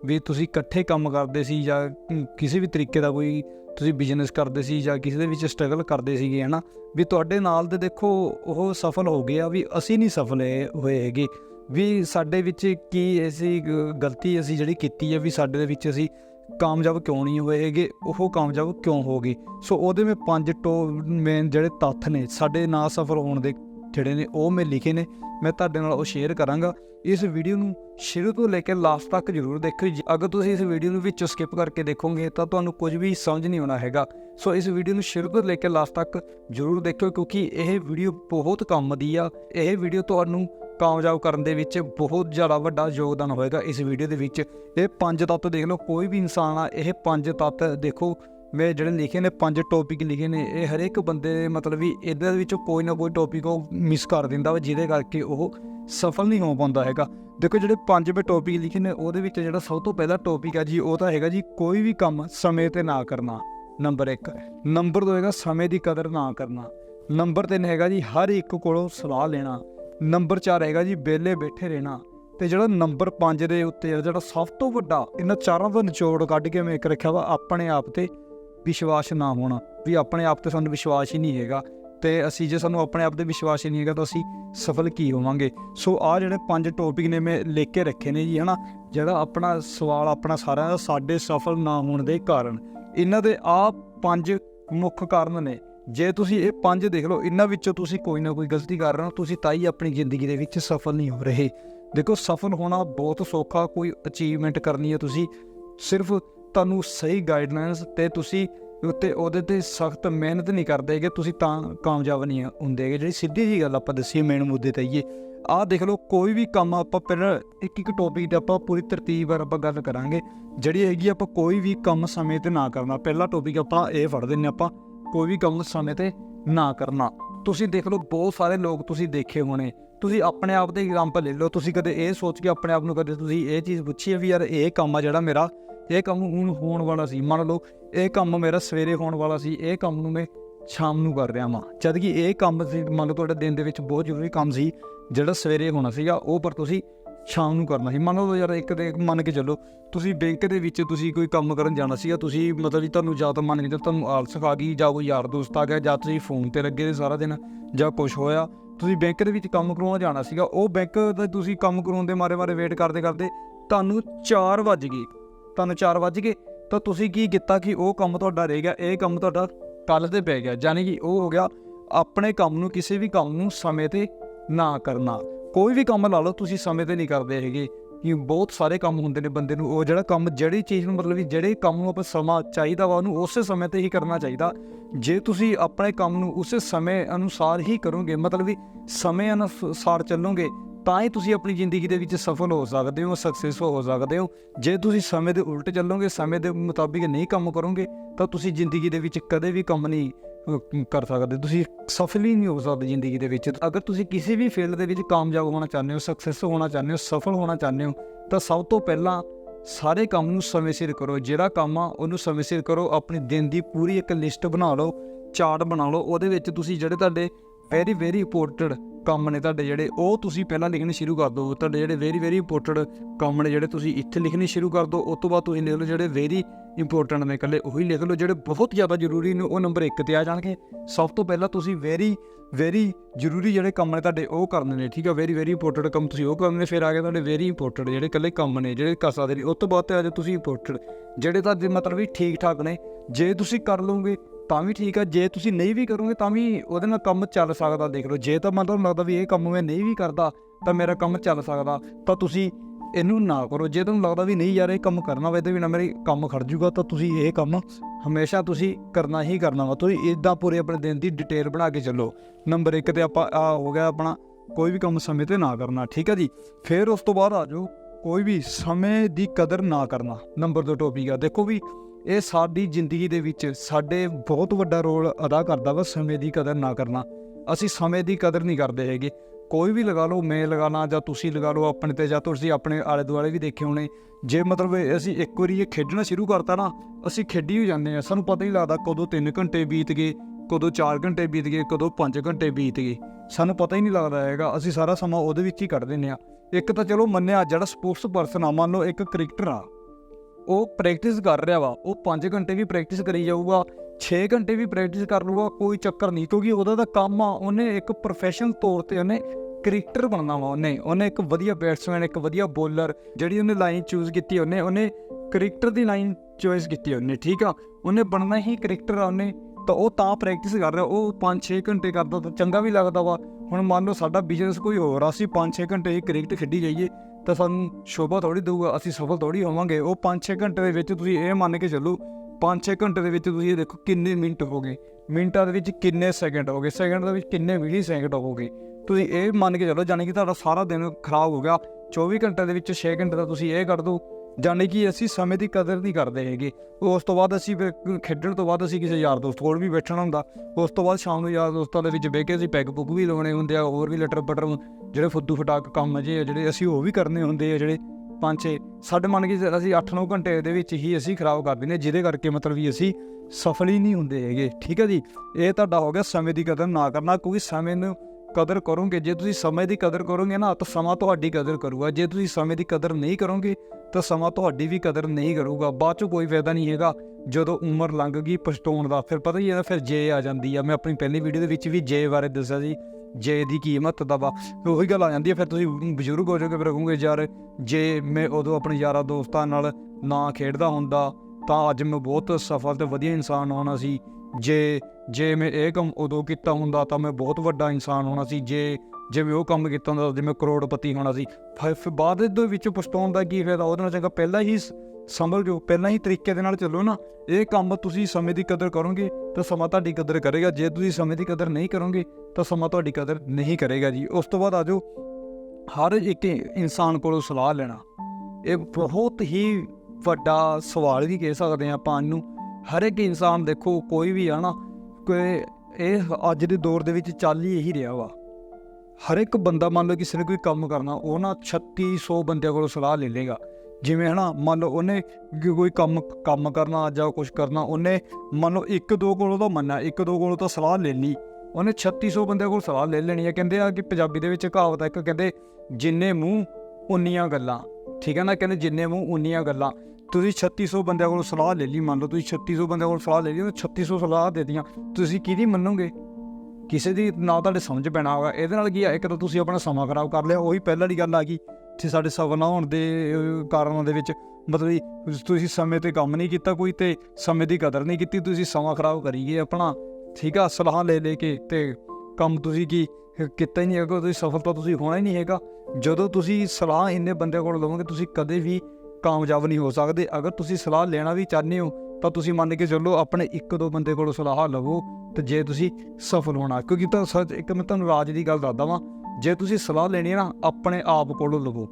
ਵੀ ਤੁਸੀਂ ਇਕੱਠੇ ਕੰਮ ਕਰਦੇ ਸੀ ਜਾਂ ਕਿਸੇ ਵੀ ਤਰੀਕੇ ਦਾ ਕੋਈ ਤੁਸੀਂ ਬਿਜ਼ਨਸ ਕਰਦੇ ਸੀ ਜਾਂ ਕਿਸੇ ਦੇ ਵਿੱਚ ਸਟਰਗਲ ਕਰਦੇ ਸੀਗੇ, ਹਨਾ, ਵੀ ਤੁਹਾਡੇ ਨਾਲ ਦੇ ਦੇਖੋ ਉਹ ਸਫਲ ਹੋ ਗਏ ਆ ਵੀ ਅਸੀਂ ਨਹੀਂ ਸਫਲ ਹੋਏ ਹੈਗੇ। ਵੀ ਸਾਡੇ ਵਿੱਚ ਕੀ ਐਸੀ ਗ- ਗਲਤੀ ਅਸੀਂ ਜਿਹੜੀ ਕੀਤੀ ਹੈ ਵੀ ਸਾਡੇ ਦੇ ਵਿੱਚ ਅਸੀਂ ਕਾਮਯਾਬ ਕਿਉਂ ਨਹੀਂ ਹੋਏ ਹੈਗੇ ਉਹ ਕਾਮਯਾਬ ਕਿਉਂ ਹੋ ਗਏ ਸੋ ਉਹਦੇ ਵਿੱਚ ਪੰਜ ਟੋ ਮੇਨ ਜਿਹੜੇ ਤੱਥ ਨੇ, ਸਾਡੇ ਨਾ ਸਫਲ ਹੋਣ ਦੇ ਜਿਹੜੇ ਨੇ, ਉਹ ਮੈਂ ਲਿਖੇ ਨੇ। ਮੈਂ ਤੁਹਾਡੇ ਨਾਲ ਉਹ ਸ਼ੇਅਰ ਕਰਾਂਗਾ। ਇਸ ਵੀਡੀਓ ਨੂੰ ਸ਼ੁਰੂ ਤੋਂ ਲੈ ਕੇ ਲਾਸਟ ਤੱਕ ਜਰੂਰ ਦੇਖਿਓ ਜੀ। ਅਗਰ ਤੁਸੀਂ ਇਸ ਵੀਡੀਓ ਨੂੰ ਵਿੱਚੋਂ ਸਕਿਪ ਕਰਕੇ ਦੇਖੋਗੇ, ਤਾਂ ਤੁਹਾਨੂੰ ਕੁਝ ਵੀ ਸਮਝ ਨਹੀਂ ਆਉਣਾ ਹੈਗਾ। ਸੋ ਇਸ ਵੀਡੀਓ ਨੂੰ ਸ਼ੁਰੂ ਤੋਂ ਲੈ ਕੇ ਲਾਸਟ ਤੱਕ ਜਰੂਰ ਦੇਖਿਓ ਕਿਉਂਕਿ ਇਹ ਵੀਡੀਓ ਬਹੁਤ ਕੰਮ ਦੀ ਆ। ਇਹ ਵੀਡੀਓ ਤੁਹਾਨੂੰ ਕਾਮਯਾਬ ਕਰਨ ਦੇ ਵਿੱਚ ਬਹੁਤ ਜ਼ਿਆਦਾ ਵੱਡਾ ਯੋਗਦਾਨ ਹੋਏਗਾ ਇਸ ਵੀਡੀਓ ਦੇ ਵਿੱਚ। ਇਹ ਪੰਜ ਤੱਤ ਦੇਖ ਲਓ, ਕੋਈ ਵੀ ਇਨਸਾਨ ਆ, ਇਹ ਪੰਜ ਤੱਤ ਦੇਖੋ। ਮੈਂ ਜਿਹੜੇ ਲਿਖੇ ਨੇ, ਪੰਜ ਟੌਪਿਕ ਲਿਖੇ ਨੇ, ਇਹ ਹਰੇਕ ਬੰਦੇ ਮਤਲਬ ਵੀ ਇਹਦੇ ਵਿੱਚੋਂ ਕੋਈ ਨਾ ਕੋਈ ਟੌਪਿਕ ਉਹ ਮਿਸ ਕਰ ਦਿੰਦਾ ਵਾ, ਜਿਹਦੇ ਕਰਕੇ ਉਹ ਸਫਲ ਨਹੀਂ ਹੋ ਪਾਉਂਦਾ ਹੈਗਾ। ਦੇਖੋ ਜਿਹੜੇ ਪੰਜ ਮੈਂ ਟੌਪਿਕ ਲਿਖੇ ਨੇ, ਉਹਦੇ ਵਿੱਚ ਜਿਹੜਾ ਸਭ ਤੋਂ ਪਹਿਲਾ ਟੌਪਿਕ ਆ ਜੀ, ਉਹ ਤਾਂ ਹੈਗਾ ਜੀ, ਕੋਈ ਵੀ ਕੰਮ ਸਮੇਂ ਤੇ ਨਾ ਕਰਨਾ। ਨੰਬਰ 1 ਨੰਬਰ 2 ਹੈਗਾ, ਸਮੇਂ ਦੀ ਕਦਰ ਨਾ ਕਰਨਾ। ਨੰਬਰ 3 ਹੈਗਾ ਜੀ, ਹਰ ਇੱਕ ਕੋਲੋਂ ਸਲਾਹ ਲੈਣਾ। ਨੰਬਰ 4 ਹੈਗਾ ਜੀ, ਵਿਹਲੇ ਬੈਠੇ ਰਹਿਣਾ। ਤੇ ਜਿਹੜਾ ਨੰਬਰ 5 ਦੇ ਉੱਤੇ ਜਿਹੜਾ ਸਭ ਤੋਂ ਵੱਡਾ, ਇਹਨਾਂ ਚਾਰਾਂ ਦਾ ਨਿਚੋੜ ਕੱਢ ਕੇ ਮੈਂ ਇੱਕ ਰੱਖਿਆ ਵਾ, ਆਪਣੇ ਆਪ ਤੇ ਵਿਸ਼ਵਾਸ ਨਾ ਹੋਣਾ। ਵੀ ਆਪਣੇ ਆਪ ਤੇ ਸਾਨੂੰ ਵਿਸ਼ਵਾਸ ਹੀ ਨਹੀਂ ਹੈਗਾ। ਤੇ ਅਸੀਂ ਜੇ ਸਾਨੂੰ ਆਪਣੇ ਆਪ ਤੇ ਵਿਸ਼ਵਾਸ ਹੀ ਨਹੀਂ ਹੈਗਾ, ਤਾਂ ਅਸੀਂ ਸਫਲ ਕੀ ਹੋਵਾਂਗੇ? ਸੋ ਆ ਜਿਹੜੇ ਪੰਜ ਟੌਪਿਕ ਨੇ ਮੈਂ ਲਿਖ ਕੇ ਰੱਖੇ ਨੇ ਜੀ, ਹਨਾ? ਜਿਹੜਾ ਆਪਣਾ ਸਵਾਲ, ਆਪਣਾ ਸਾਰਿਆਂ ਦਾ, ਸਾਡੇ ਸਫਲ ਨਾ ਹੋਣ ਦੇ ਕਾਰਨ। ਇਹਨਾਂ ਦੇ ਆ ਪੰਜ ਮੁੱਖ ਕਾਰਨ ਨੇ। ਜੇ ਤੁਸੀਂ ਇਹ ਪੰਜ ਦੇਖ ਲਓ, ਇਹਨਾਂ ਵਿੱਚੋਂ ਤੁਸੀਂ ਕੋਈ ਨਾ ਕੋਈ ਗਲਤੀ ਕਰ ਰਹੇ ਹੋ, ਤੁਸੀਂ ਤਾਂ ਹੀ ਆਪਣੀ ਜ਼ਿੰਦਗੀ ਦੇ ਵਿੱਚ ਸਫਲ ਨਹੀਂ ਹੋ ਰਹੇ। ਦੇਖੋ, ਸਫਲ ਹੋਣਾ ਬਹੁਤ ਸੌਖਾ, ਕੋਈ ਅਚੀਵਮੈਂਟ ਕਰਨੀ ਹੈ ਤੁਸੀਂ। ਸਿਰਫ ਤੁਹਾਨੂੰ ਸਹੀ ਗਾਈਡਲਾਈਨਸ ਤੇ ਤੁਸੀਂ ਉੱਤੇ ਉਹਦੇ ਤੇ ਸਖਤ ਮਿਹਨਤ ਨਹੀਂ ਕਰਦੇ ਹੈਗੇ, ਤੁਸੀਂ ਤਾਂ ਕਾਮਯਾਬ ਨਹੀਂ ਹੁੰਦੇ ਹੈਗੇ। ਜਿਹੜੀ ਸਿੱਧੀ ਜੀ ਗੱਲ ਆਪਾਂ ਦੱਸੀਏ ਮੇਨ ਮੁੱਦੇ ਤੇ ਆਈਏ। ਆਹ ਦੇਖ ਲਓ, ਕੋਈ ਵੀ ਕੰਮ ਆਪਾਂ ਪਹਿਲਾਂ ਇੱਕ ਇੱਕ ਟੌਪਿਕ ਤੇ ਆਪਾਂ ਪੂਰੀ ਤਰਤੀਬ ਵਾਰ ਆਪਾਂ ਗੱਲ ਕਰਾਂਗੇ। ਜਿਹੜੀ ਹੈਗੀ ਆਪਾਂ ਕੋਈ ਵੀ ਕੰਮ ਸਮੇਂ ਤੇ ਨਾ ਕਰਨਾ। ਪਹਿਲਾ ਟੌਪਿਕ ਆਪਾਂ ਇਹ ਫੜ ਦਿੰਨੇ ਆਪਾਂ। ਕੋਈ ਵੀ ਕੰਮ ਸਮੇਂ ਤੇ ਨਾ ਕਰਨਾ। ਤੁਸੀਂ ਦੇਖ ਲਓ, ਬਹੁਤ ਸਾਰੇ ਲੋਕ ਤੁਸੀਂ ਦੇਖੇ ਹੋਣੇ। ਤੁਸੀਂ ਆਪਣੇ ਆਪ ਦੇ ਐਗਜ਼ਾਮਪਲ ਲੈ ਲਓ। ਤੁਸੀਂ ਕਦੇ ਇਹ ਸੋਚ ਕੇ ਆਪਣੇ ਆਪ ਨੂੰ ਕਦੇ ਤੁਸੀਂ ਇਹ ਚੀਜ਼ ਪੁੱਛੀ ਹੈ ਵੀ ਯਾਰ ਇਹ ਕੰਮ ਆ ਜਿਹੜਾ ਮੇਰਾ, ਇਹ ਕੰਮ ਹੁਣ ਹੋਣ ਵਾਲਾ ਸੀ। ਮੰਨ ਲਓ, ਇਹ ਕੰਮ ਮੇਰਾ ਸਵੇਰੇ ਹੋਣ ਵਾਲਾ ਸੀ। ਇਹ ਕੰਮ ਨੂੰ ਮੈਂ ਸ਼ਾਮ ਨੂੰ ਕਰ ਰਿਹਾ ਵਾਂ। ਜਦ ਕਿ ਇਹ ਕੰਮ ਸੀ, ਮੰਨ ਲਓ ਤੁਹਾਡੇ ਦਿਨ ਦੇ ਵਿੱਚ ਬਹੁਤ ਜ਼ਰੂਰੀ ਕੰਮ ਸੀ, ਜਿਹੜਾ ਸਵੇਰੇ ਹੋਣਾ ਸੀਗਾ, ਉਹ ਪਰ ਤੁਸੀਂ ਸ਼ਾਮ ਨੂੰ ਕਰਨਾ ਸੀ। ਮੰਨ ਲਓ ਯਾਰ ਇੱਕ ਤੇ ਮੰਨ ਕੇ ਚੱਲੋ, ਤੁਸੀਂ ਬੈਂਕ ਦੇ ਵਿੱਚ ਤੁਸੀਂ ਕੋਈ ਕੰਮ ਕਰਨ ਜਾਣਾ ਸੀਗਾ, ਤੁਸੀਂ ਮਤਲਬ ਕਿ ਤੁਹਾਨੂੰ ਜਾਂ ਤਾਂ ਮੰਨ ਕੇ ਚੱਲੋ, ਤੁਹਾਨੂੰ ਆਲਸ ਆ ਗਈ ਜਾਂ ਕੋਈ ਯਾਰ ਦੋਸਤ ਆ ਗਿਆ ਜਾਂ ਤੁਸੀਂ ਫੋਨ ਤੇ ਲੱਗੇ ਰਹੇ ਸਾਰਾ ਦਿਨ ਜਾਂ ਕੁਝ ਹੋਇਆ, ਤੁਸੀਂ ਬੈਂਕ ਦੇ ਵਿੱਚ ਕੰਮ ਕਰਵਾਉਣ ਜਾਣਾ ਸੀਗਾ। ਉਹ ਬੈਂਕ ਦਾ ਤੁਸੀਂ ਕੰਮ ਕਰਾਉਣ ਦੇ ਮਾਰੇ ਮਾਰੇ ਵੇਟ ਕਰਦੇ ਕਰਦੇ ਤੁਹਾਨੂੰ 4 ਵੱਜ ਗਏ। ਤੁਹਾਨੂੰ 4 ਵੱਜ ਗਏ, ਤਾਂ ਤੁਸੀਂ ਕੀ ਕੀਤਾ ਕਿ ਉਹ ਕੰਮ ਤੁਹਾਡਾ ਰਹਿ ਗਿਆ, ਇਹ ਕੰਮ ਤੁਹਾਡਾ ਕੱਲ ਤੇ ਪੈ ਗਿਆ। ਯਾਨੀ ਕਿ ਉਹ ਹੋ ਗਿਆ ਆਪਣੇ ਕੰਮ ਨੂੰ ਕਿਸੇ ਵੀ ਕੰਮ ਨੂੰ ਸਮੇਂ ਤੇ ਨਾ ਕਰਨਾ। ਕੋਈ ਵੀ ਕੰਮ ਲਾ ਲਓ, ਤੁਸੀਂ ਸਮੇਂ ਤੇ ਨਹੀਂ ਕਰਦੇ ਹੈਗੇ। ਕਿ ਬਹੁਤ ਸਾਰੇ ਕੰਮ ਹੁੰਦੇ ਨੇ ਬੰਦੇ ਨੂੰ। ਉਹ ਜਿਹੜਾ ਕੰਮ, ਜਿਹੜੀ ਚੀਜ਼ ਨੂੰ ਮਤਲਬ ਵੀ ਜਿਹੜੇ ਕੰਮ ਨੂੰ ਆਪਾਂ ਸਮਾਂ ਚਾਹੀਦਾ ਵਾ, ਉਹਨੂੰ ਉਸੇ ਸਮੇਂ ਤੇ ਹੀ ਕਰਨਾ ਚਾਹੀਦਾ। ਜੇ ਤੁਸੀਂ ਆਪਣੇ ਕੰਮ ਨੂੰ ਉਸੇ ਸਮੇਂ ਅਨੁਸਾਰ ਹੀ ਕਰੋਗੇ, ਮਤਲਬ ਵੀ ਸਮੇਂ ਅਨੁਸਾਰ ਚੱਲੋਗੇ, ਤਾਂ ਹੀ ਤੁਸੀਂ ਆਪਣੀ ਜ਼ਿੰਦਗੀ ਦੇ ਵਿੱਚ ਸਫਲ ਹੋ ਸਕਦੇ ਹੋ ਸਕਸੈਸਫੁਲ ਹੋ ਸਕਦੇ ਹੋ। ਜੇ ਤੁਸੀਂ ਸਮੇਂ ਦੇ ਉਲਟ ਚੱਲੋਗੇ, ਸਮੇਂ ਦੇ ਮੁਤਾਬਿਕ ਨਹੀਂ ਕੰਮ ਕਰੋਗੇ, ਤਾਂ ਤੁਸੀਂ ਜ਼ਿੰਦਗੀ ਦੇ ਵਿੱਚ ਕਦੇ ਵੀ ਕੰਮ ਨਹੀਂ ਕਰ ਸਕਦੇ। ਤੁਸੀਂ ਸਫਲ ਹੀ ਨਹੀਂ ਹੋ ਸਕਦੇ ਜ਼ਿੰਦਗੀ ਦੇ ਵਿੱਚ। ਅਗਰ ਤੁਸੀਂ ਕਿਸੇ ਵੀ ਫੀਲਡ ਦੇ ਵਿੱਚ ਕਾਮਯਾਬ ਹੋਣਾ ਚਾਹੁੰਦੇ ਹੋ ਸਕਸੈਸ ਹੋਣਾ ਚਾਹੁੰਦੇ ਹੋ, ਸਫਲ ਹੋਣਾ ਚਾਹੁੰਦੇ ਹੋ, ਤਾਂ ਸਭ ਤੋਂ ਪਹਿਲਾਂ ਸਾਰੇ ਕੰਮ ਨੂੰ ਸਮੇਂ ਸਿਰ ਕਰੋ। ਜਿਹੜਾ ਕੰਮ ਆ, ਉਹਨੂੰ ਸਮੇਂ ਸਿਰ ਕਰੋ। ਆਪਣੇ ਦਿਨ ਦੀ ਪੂਰੀ ਇੱਕ ਲਿਸਟ ਬਣਾ ਲਓ ਚਾਰਟ ਬਣਾ ਲਓ। ਉਹਦੇ ਵਿੱਚ ਤੁਸੀਂ ਜਿਹੜੇ ਤੁਹਾਡੇ ਵੈਰੀ ਵੈਰੀ ਇੰਪੋਰਟੈਂਟ ਕੰਮ ਨੇ ਤੁਹਾਡੇ ਜਿਹੜੇ, ਉਹ ਤੁਸੀਂ ਪਹਿਲਾਂ ਲਿਖਣੇ ਸ਼ੁਰੂ ਕਰ ਦਿਓ। ਤੁਹਾਡੇ ਜਿਹੜੇ ਵੈਰੀ ਵੈਰੀ ਇੰਪੋਰਟੈਂਟ ਕੰਮ ਨੇ ਜਿਹੜੇ ਤੁਸੀਂ ਇੱਥੇ ਲਿਖਣੇ ਸ਼ੁਰੂ ਕਰ ਦਿਓ। ਉਸ ਤੋਂ ਬਾਅਦ ਤੁਸੀਂ ਲਿਖ ਲਓ ਜਿਹੜੇ ਵੈਰੀ ਇੰਪੋਰਟੈਂਟ ਨੇ ਇਕੱਲੇ, ਉਹੀ ਲਿਖ ਲਓ। ਜਿਹੜੇ ਬਹੁਤ ਜ਼ਿਆਦਾ ਜ਼ਰੂਰੀ ਨੇ, ਉਹ ਨੰਬਰ 1 ਤੇ ਆ ਜਾਣਗੇ। ਸਭ ਤੋਂ ਪਹਿਲਾਂ ਤੁਸੀਂ ਵੈਰੀ ਵੈਰੀ ਜ਼ਰੂਰੀ ਜਿਹੜੇ ਕੰਮ ਨੇ ਤੁਹਾਡੇ, ਉਹ ਕਰਨੇ ਨੇ, ਠੀਕ ਆ? ਵੈਰੀ ਵੈਰੀ ਇੰਪੋਰਟੈਂਟ ਕੰਮ ਤੁਸੀਂ ਉਹ ਕਰਨੇ ਫਿਰ ਆ ਗਏ ਤੁਹਾਡੇ ਵੈਰੀ ਇੰਪੋਰਟੈਂਟ ਜਿਹੜੇ ਇਕੱਲੇ ਕੰਮ ਨੇ, ਜਿਹੜੇ ਕਰ ਸਕਦੇ ਨੇ। ਉਸ ਤੋਂ ਬਾਅਦ ਤੇ ਆ ਜਾਓ ਤੁਸੀਂ ਇੰਪੋਰਟੈਂਟ ਜਿਹੜੇ ਤੁਹਾਡੇ ਮਤਲਬ ਵੀ ਠੀਕ ਠਾਕ ਨੇ, ਜੇ ਤੁਸੀਂ ਕਰ ਲਓਗੇ ਤਾਂ ਵੀ ਠੀਕ ਆ, ਜੇ ਤੁਸੀਂ ਨਹੀਂ ਵੀ ਕਰੋਗੇ ਤਾਂ ਵੀ ਉਹਦੇ ਨਾਲ ਕੰਮ ਚੱਲ ਸਕਦਾ, ਦੇਖ ਲਓ। ਜੇ ਤਾਂ ਮਤਲਬ ਲੱਗਦਾ ਵੀ ਇਹ ਕੰਮ ਮੈਂ ਨਹੀਂ ਵੀ ਕਰਦਾ, ਤਾਂ ਮੇਰਾ ਕੰਮ ਚੱਲ ਸਕਦਾ, ਤਾਂ ਤੁਸੀਂ ਇਹਨੂੰ ਨਾ ਕਰੋ। ਜੇ ਤੁਹਾਨੂੰ ਲੱਗਦਾ ਵੀ ਨਹੀਂ ਯਾਰ, ਇਹ ਕੰਮ ਕਰਨਾ ਵਾ, ਇਹਦੇ ਬਿਨਾ ਮੇਰੇ ਕੰਮ ਖੜ ਜੂਗਾ, ਤਾਂ ਤੁਸੀਂ ਇਹ ਕੰਮ ਹਮੇਸ਼ਾ ਤੁਸੀਂ ਕਰਨਾ ਹੀ ਕਰਨਾ ਵਾ। ਤੁਸੀਂ ਇਦਾਂ ਪੂਰੇ ਆਪਣੇ ਦਿਨ ਦੀ ਡਿਟੇਲ ਬਣਾ ਕੇ ਚੱਲੋ। ਨੰਬਰ 1 ਤੇ ਆਪਾਂ, ਆ ਹੋ ਗਿਆ ਆਪਣਾ, ਕੋਈ ਵੀ ਕੰਮ ਸਮੇਂ ਤੇ ਨਾ ਕਰਨਾ, ਠੀਕ ਹੈ ਜੀ? ਫਿਰ ਉਸ ਤੋਂ ਬਾਅਦ ਆ ਜਾਓ, ਕੋਈ ਵੀ ਸਮੇਂ ਦੀ ਕਦਰ ਨਾ ਕਰਨਾ ਨੰਬਰ 2 ਟੋਪਿਕ ਆ। ਦੇਖੋ ਵੀ ਇਹ ਸਾਡੀ ਜ਼ਿੰਦਗੀ ਦੇ ਵਿੱਚ ਸਾਡੇ ਬਹੁਤ ਵੱਡਾ ਰੋਲ ਅਦਾ ਕਰਦਾ ਵਾ ਸਮੇਂ ਦੀ ਕਦਰ ਨਾ ਕਰਨਾ। ਅਸੀਂ ਸਮੇਂ ਦੀ ਕਦਰ ਨਹੀਂ ਕਰਦੇ ਹੈਗੇ। ਕੋਈ ਵੀ ਲਗਾ ਲਓ, ਮੈਂ ਲਗਾਣਾ ਜਾਂ ਤੁਸੀਂ ਲਗਾ ਲਓ ਆਪਣੇ ਤੇ ਜਾਂ ਤੁਸੀਂ ਆਪਣੇ ਆਲੇ ਦੁਆਲੇ ਵੀ ਦੇਖੇ ਹੋਣੇ। ਜੇ ਮਤਲਬ ਅਸੀਂ ਇੱਕ ਵਾਰੀ ਇਹ ਖੇਡਣਾ ਸ਼ੁਰੂ ਕਰਤਾ ਨਾ, ਅਸੀਂ ਖੇਡੀ ਹੋ ਜਾਂਦੇ ਆ ਸਾਨੂੰ ਪਤਾ ਹੀ ਨਹੀਂ ਲੱਗਦਾ ਕਦੋਂ 3 ਘੰਟੇ ਬੀਤ ਗਏ, ਕਦੋਂ 4 ਘੰਟੇ ਬੀਤ ਗਏ, ਕਦੋਂ 5 ਘੰਟੇ ਬੀਤ ਗਏ। ਸਾਨੂੰ ਪਤਾ ਹੀ ਨਹੀਂ ਲੱਗਦਾ ਹੈਗਾ। ਅਸੀਂ ਸਾਰਾ ਸਮਾਂ ਉਹਦੇ ਵਿੱਚ ਹੀ ਕੱਢ ਦਿੰਦੇ ਆ ਇੱਕ ਤਾਂ ਚਲੋ ਮੰਨਿਆ, ਜਿਹੜਾ ਸਪੋਰਟਸ ਪਰਸਨ ਆ, ਮੰਨ ਲਓ ਇੱਕ ਕ੍ਰਿਕਟਰ ਆ ਉਹ ਪ੍ਰੈਕਟਿਸ ਕਰ ਰਿਹਾ ਵਾ। ਉਹ 5 ਘੰਟੇ ਵੀ ਪ੍ਰੈਕਟਿਸ ਕਰੀ ਜਾਊਗਾ 6 ਘੰਟੇ ਵੀ ਪ੍ਰੈਕਟਿਸ ਕਰ ਲੂਗਾ ਕੋਈ ਚੱਕਰ ਨਹੀਂ। ਕਿਉਂਕਿ ਉਹਦਾ ਤਾਂ ਕੰਮ ਆ, ਉਹਨੇ ਇੱਕ ਪ੍ਰੋਫੈਸ਼ਨਲ ਤੌਰ ਤੇ ਉਹਨੇ ਕ੍ਰਿਕਟਰ ਬਣਨਾ ਵਾ ਉਹਨੇ। ਉਹਨੇ ਇੱਕ ਵਧੀਆ ਬੈਟਸਮੈਨ ਇੱਕ ਵਧੀਆ ਬੋਲਰ ਜਿਹੜੀ ਉਹਨੇ ਲਾਈਨ ਚੂਜ਼ ਕੀਤੀ, ਉਹਨੇ ਉਹਨੇ ਕ੍ਰਿਕਟਰ ਦੀ ਲਾਈਨ ਚੋਇਸ ਕੀਤੀ ਉਹਨੇ, ਠੀਕ ਆ? ਉਹਨੇ ਬਣਨਾ ਹੀ ਕ੍ਰਿਕਟਰ ਆ ਉਹਨੇ। ਤਾਂ ਉਹ ਤਾਂ ਪ੍ਰੈਕਟਿਸ ਕਰ ਰਿਹਾ। ਉਹ 5-6 ਘੰਟੇ ਕਰਦਾ ਤਾਂ ਚੰਗਾ ਵੀ ਲੱਗਦਾ ਵਾ। ਹੁਣ ਮੰਨ ਲਓ ਸਾਡਾ ਬਿਜ਼ਨਸ ਕੋਈ ਹੋਰ ਆ, ਅਸੀਂ 5-6 ਘੰਟੇ ਹੀ ਕ੍ਰਿਕਟ ਖੇਡੀ ਜਾਈਏ। ਤਾਂ ਸਾਨੂੰ ਸ਼ੋਭਾ ਥੋੜੀ ਦੇਊਗਾ, ਅਸੀਂ ਸਫਲ ਥੋੜੀ ਹੋਵਾਂਗੇ। ਉਹ 5-6 ਘੰਟੇ ਦੇ ਵਿੱਚ ਤੁਸੀਂ ਇਹ ਮੰਨ ਕੇ ਚੱਲੋ 5-6 ਘੰਟੇ ਦੇ ਵਿੱਚ ਤੁਸੀਂ ਇਹ ਦੇਖੋ ਕਿੰਨੇ ਮਿੰਟ ਹੋ ਗਏ। ਮਿੰਟਾਂ ਦੇ ਵਿੱਚ ਕਿੰਨੇ ਸੈਕਿੰਡ ਹੋ ਗਏ। ਸੈਕਿੰਡ ਦੇ ਵਿੱਚ ਕਿੰਨੇ ਮਿਲੀ ਸੈਕਿੰਡ ਹੋ ਗਏ। ਤੁਸੀਂ ਇਹ ਮੰਨ ਕੇ ਚੱਲੋ ਜਾਨੀ ਕਿ ਤੁਹਾਡਾ ਸਾਰਾ ਦਿਨ ਖਰਾਬ ਹੋ ਗਿਆ। 24 ਘੰਟੇ ਦੇ ਵਿੱਚ 6 ਘੰਟੇ ਦਾ ਤੁਸੀਂ ਇਹ ਕੱਢ ਦੋ। ਜਾਨੀ ਕਿ ਅਸੀਂ ਸਮੇਂ ਦੀ ਕਦਰ ਨਹੀਂ ਕਰਦੇ ਹੈਗੇ। ਉਸ ਤੋਂ ਬਾਅਦ ਅਸੀਂ ਖੇਡਣ ਤੋਂ ਬਾਅਦ ਅਸੀਂ ਕਿਸੇ ਯਾਰ ਦੋਸਤ ਕੋਲ ਵੀ ਬੈਠਣਾ ਹੁੰਦਾ। ਉਸ ਤੋਂ ਬਾਅਦ ਸ਼ਾਮ ਨੂੰ ਯਾਰ ਦੋਸਤਾਂ ਦੇ ਵਿੱਚ ਬਹਿ ਕੇ ਅਸੀਂ ਪੈਗ ਪੁੱਗ ਵੀ ਲਾਉਣੇ ਹੁੰਦੇ ਆ ਹੋਰ ਵੀ ਲਟਰ ਪਟਰ ਜਿਹੜੇ ਫੁੱਦੂ ਫਟਾਕ ਕੰਮ ਜੇ ਆ ਜਿਹੜੇ ਅਸੀਂ ਉਹ ਵੀ ਕਰਨੇ ਹੁੰਦੇ ਆ ਜਿਹੜੇ ਪੰਜ ਛੇ ਸਾਡੇ ਮੰਨ ਕੇ ਅਸੀਂ 8-9 ਘੰਟੇ ਦੇ ਵਿੱਚ ਹੀ ਅਸੀਂ ਖਰਾਬ ਕਰ ਦਿੰਦੇ ਹਾਂ, ਜਿਹਦੇ ਕਰਕੇ ਮਤਲਬ ਵੀ ਅਸੀਂ ਸਫਲ ਹੀ ਨਹੀਂ ਹੁੰਦੇ ਹੈਗੇ। ਠੀਕ ਹੈ ਜੀ? ਇਹ ਤੁਹਾਡਾ ਹੋ ਗਿਆ ਸਮੇਂ ਦੀ ਕਦਰ ਨਾ ਕਰਨਾ ਕਿਉਂਕਿ ਸਮੇਂ ਨੂੰ ਕਦਰ ਕਰੋਗੇ, ਜੇ ਤੁਸੀਂ ਸਮੇਂ ਦੀ ਕਦਰ ਕਰੋਗੇ ਨਾ, ਤਾਂ ਸਮਾਂ ਤੁਹਾਡੀ ਕਦਰ ਕਰੂਗਾ। ਜੇ ਤੁਸੀਂ ਸਮੇਂ ਦੀ ਕਦਰ ਨਹੀਂ ਕਰੋਗੇ, ਤਾਂ ਸਮਾਂ ਤੁਹਾਡੀ ਵੀ ਕਦਰ ਨਹੀਂ ਕਰੂਗਾ। ਬਾਅਦ ਚ ਕੋਈ ਫਾਇਦਾ ਨਹੀਂ ਹੈਗਾ। ਜਦੋਂ ਉਮਰ ਲੰਘ ਗਈ ਪਛਤਾਉਣ ਦਾ, ਫਿਰ ਪਤਾ ਹੀ ਹੈ ਫਿਰ ਜੇ ਆ ਜਾਂਦੀ ਆ। ਮੈਂ ਆਪਣੀ ਪਹਿਲੀ ਵੀਡੀਓ ਦੇ ਵਿੱਚ ਵੀ ਜੇ ਬਾਰੇ ਦੱਸਿਆ ਸੀ। ਜੇ ਦੀ ਕੀਮਤ ਦਾ ਵਾ ਉਹੀ ਗੱਲ ਆ ਜਾਂਦੀ ਹੈ ਫਿਰ ਤੁਸੀਂ ਬਜ਼ੁਰਗ ਹੋ ਜਾਓਗੇ, ਫਿਰ ਕਹੋਗੇ, ਯਾਰ, ਜੇ ਮੈਂ ਉਦੋਂ ਆਪਣੇ ਯਾਰਾਂ ਦੋਸਤਾਂ ਨਾਲ ਨਾ ਖੇਡਦਾ ਹੁੰਦਾ, ਤਾਂ ਅੱਜ ਮੈਂ ਬਹੁਤ ਸਫਲ ਤੇ ਵਧੀਆ ਇਨਸਾਨ ਹੋਣਾ ਸੀ। ਜੇ ਜੇ ਮੈਂ ਇਹ ਕੰਮ ਉਦੋਂ ਕੀਤਾ ਹੁੰਦਾ ਤਾਂ ਮੈਂ ਬਹੁਤ ਵੱਡਾ ਇਨਸਾਨ ਹੋਣਾ ਸੀ। ਜੇ ਜਿਵੇਂ ਉਹ ਕੰਮ ਕੀਤਾ ਹੁੰਦਾ ਤਾਂ ਮੈਂ ਕਰੋੜਪਤੀ ਹੋਣਾ ਸੀ। ਫਿਰ ਬਾਅਦ ਦੇ ਵਿੱਚ ਪਛਤਾਉਣ ਦਾ ਕੀ ਫਾਇਦਾ? ਉਹਦੇ ਨਾਲ ਚੰਗਾ ਪਹਿਲਾਂ ਹੀ ਸ- ਸੰਭਲ ਜੋ ਪਹਿਲਾਂ ਹੀ ਤਰੀਕੇ ਦੇ ਨਾਲ ਚੱਲੋ ਨਾ। ਇਹ ਕੰਮ ਤੁਸੀਂ ਸਮੇਂ ਦੀ ਕਦਰ ਕਰੋਗੇ ਤਾਂ ਸਮਾਂ ਤੁਹਾਡੀ ਕਦਰ ਕਰੇਗਾ। ਜੇ ਤੁਸੀਂ ਸਮੇਂ ਦੀ ਕਦਰ ਨਹੀਂ ਕਰੋਗੇ ਤਾਂ ਸਮਾਂ ਤੁਹਾਡੀ ਕਦਰ ਨਹੀਂ ਕਰੇਗਾ ਜੀ। ਉਸ ਤੋਂ ਬਾਅਦ ਆਜੋ ਹਰ ਇੱਕ ਇਨਸਾਨ ਕੋਲੋਂ ਸਲਾਹ ਲੈਣਾ। ਇਹ ਬਹੁਤ ਹੀ ਵੱਡਾ ਸਵਾਲ ਵੀ ਕਹਿ ਸਕਦੇ ਆ ਆਪਾਂ ਨੂੰ। ਹਰ ਇੱਕ ਇਨਸਾਨ ਦੇਖੋ, ਕੋਈ ਵੀ ਆ ਨਾ, ਕਿ ਇਹ ਅੱਜ ਦੇ ਦੌਰ ਦੇ ਵਿੱਚ ਚੱਲ ਹੀ ਇਹੀ ਰਿਹਾ ਵਾ। ਹਰ ਇੱਕ ਬੰਦਾ ਮੰਨ ਲਓ ਕਿਸੇ ਨੇ ਕੋਈ ਕੰਮ ਕਰਨਾ, ਉਹ ਨਾ 3600 ਬੰਦਿਆਂ ਕੋਲੋਂ ਸਲਾਹ ਲੈ ਲੇਗਾ ਜਿਵੇਂ ਹਨਾ, ਮੰਨ ਲਓ ਉਹਨੇ ਕੋਈ ਕੰਮ ਕੰਮ ਕਰਨਾ ਜਾਂ ਕੁਝ ਕਰਨਾ, ਉਹਨੇ ਮੰਨ ਲਓ ਇੱਕ ਦੋ ਕੋਲੋਂ ਤਾਂ ਮੰਨਣਾ ਇੱਕ ਦੋ ਕੋਲੋਂ ਤਾਂ ਸਲਾਹ ਲੈ ਲਈ। ਉਹਨੇ 3600 ਬੰਦਿਆਂ ਕੋਲ ਸਲਾਹ ਲੈ ਲੈਣੀ ਹੈ ਕਹਿੰਦੇ ਆ ਕਿ ਪੰਜਾਬੀ ਦੇ ਵਿੱਚ ਕਹਾਵਤ ਹੈ ਇੱਕ, ਕਹਿੰਦੇ ਜਿੰਨੇ ਮੂੰਹ, ਉਨੀਆਂ ਗੱਲਾਂ। ਠੀਕ ਹੈ ਨਾ? ਕਹਿੰਦੇ ਜਿੰਨੇ ਮੂੰਹ, ਉਨੀਆਂ ਗੱਲਾਂ। ਤੁਸੀਂ 3600 ਬੰਦਿਆਂ ਕੋਲ ਸਲਾਹ ਲੈ ਲਈ, ਮੰਨ ਲਓ ਤੁਸੀਂ 3600 ਬੰਦਿਆਂ ਕੋਲ ਸਲਾਹ ਲੈ ਲਈ ਤਾਂ 3600 ਸਲਾਹ ਦੇ ਦੀਆਂ ਤੁਸੀਂ ਕਿਹਦੀ ਮੰਨੋਗੇ? ਕਿਸੇ ਦੀ ਨਾ ਤੁਹਾਡੇ ਸਮਝ ਪੈਣਾ ਹੋਗਾ। ਇਹਦੇ ਨਾਲ ਕੀ ਆ, ਇੱਕ ਤਾਂ ਤੁਸੀਂ ਆਪਣਾ ਸਮਾਂ ਖਰਾਬ ਕਰ ਲਿਆ, ਉਹੀ ਪਹਿਲਾਂ ਦੀ ਗੱਲ ਆ ਗਈ ਤੇ ਸਾਡੇ ਸਫਲ ਨਾ ਹੋਣ ਦੇ ਕਾਰਨਾਂ ਦੇ ਵਿੱਚ। ਮਤਲਬ ਤੁਸੀਂ ਸਮੇਂ ਤੇ ਕੰਮ ਨਹੀਂ ਕੀਤਾ ਕੋਈ ਤੇ ਸਮੇਂ ਦੀ ਕਦਰ ਨਹੀਂ ਕੀਤੀ, ਤੁਸੀਂ ਸਮਾਂ ਖਰਾਬ ਕਰੀ ਗਏ ਆਪਣਾ। ਠੀਕ ਆ, ਸਲਾਹ ਲੈ ਲੈ ਕੇ ਤੇ ਕੰਮ ਤੁਸੀਂ ਕੀ ਕੀਤਾ ਹੀ ਨਹੀਂ ਹੈਗਾ ਤੁਸੀਂ ਸਫਲ ਤਾਂ ਤੁਸੀਂ ਹੋਣਾ ਹੀ ਨਹੀਂ ਹੈਗਾ। ਜਦੋਂ ਤੁਸੀਂ ਸਲਾਹ ਇੰਨੇ ਬੰਦਿਆਂ ਕੋਲ ਲਵੋਗੇ, ਤੁਸੀਂ ਕਦੇ ਵੀ ਕਾਮਯਾਬ ਨਹੀਂ ਹੋ ਸਕਦੇ। ਅਗਰ ਤੁਸੀਂ ਸਲਾਹ ਲੈਣਾ ਵੀ ਚਾਹੁੰਦੇ ਹੋ, ਤਾਂ ਤੁਸੀਂ ਮੰਨ ਕੇ ਚੱਲੋ ਆਪਣੇ ਇੱਕ ਦੋ ਬੰਦੇ ਕੋਲੋਂ ਸਲਾਹ ਲਵੋ ਤੇ ਜੇ ਤੁਸੀਂ ਸਫਲ ਹੋਣਾ। ਕਿਉਂਕਿ ਤਾਂ ਸੱਚ ਇੱਕ ਮੈਂ ਤੁਹਾਨੂੰ ਰਾਜ ਦੀ ਗੱਲ ਦੱਸਦਾ ਵਾਂ, ਜੇ ਤੁਸੀਂ ਸਲਾਹ ਲੈਣੀ ਹੈ ਨਾ, ਆਪਣੇ ਆਪ ਕੋਲੋਂ ਲਵੋ।